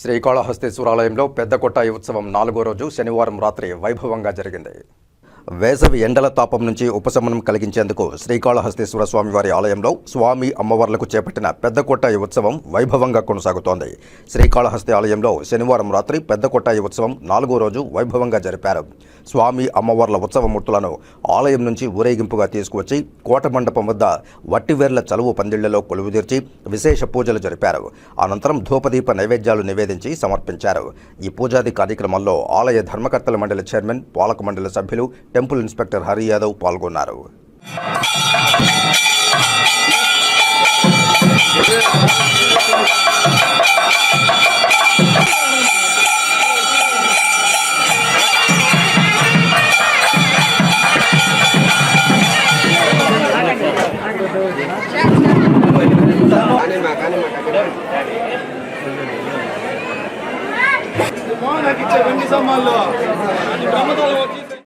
శ్రీకాళహస్తీశ్వరాలయంలో పెద్దకొట్టాయి ఉత్సవం నాలుగో రోజు శనివారం రాత్రి వైభవంగా జరిగింది. వేసవి ఎండల తాపం నుంచి ఉపశమనం కలిగించేందుకు శ్రీకాళహస్తీశ్వర స్వామివారి ఆలయంలో స్వామి అమ్మవార్లకు చేపట్టిన పెద్దకొట్టాయి ఉత్సవం వైభవంగా కొనసాగుతోంది. శ్రీకాళహస్తి ఆలయంలో శనివారం రాత్రి పెద్దకొట్టాయి ఉత్సవం నాలుగో రోజు వైభవంగా జరిపారు. స్వామి అమ్మవార్ల ఉత్సవమూర్తులను ఆలయం నుంచి ఊరేగింపుగా తీసుకువచ్చి కోట మండపం వద్ద వట్టివేర్ల చలువు పందిళ్ళలో కొలువుదీర్చి విశేష పూజలు జరిపారు. అనంతరం ధూపదీప నైవేద్యాలు నివేదించి సమర్పించారు. ఈ పూజాది కార్యక్రమంలో ఆలయ ధర్మకర్తల మండలి చైర్మన్ పాలక మండలి సభ్యులు టెంపుల్ ఇన్స్పెక్టర్ హరి యాదవ్ పాల్గొన్నారు. నాకు ఇచ్చే వెండి సమ్మాల్లో బ్రహ్మతాలు వచ్చి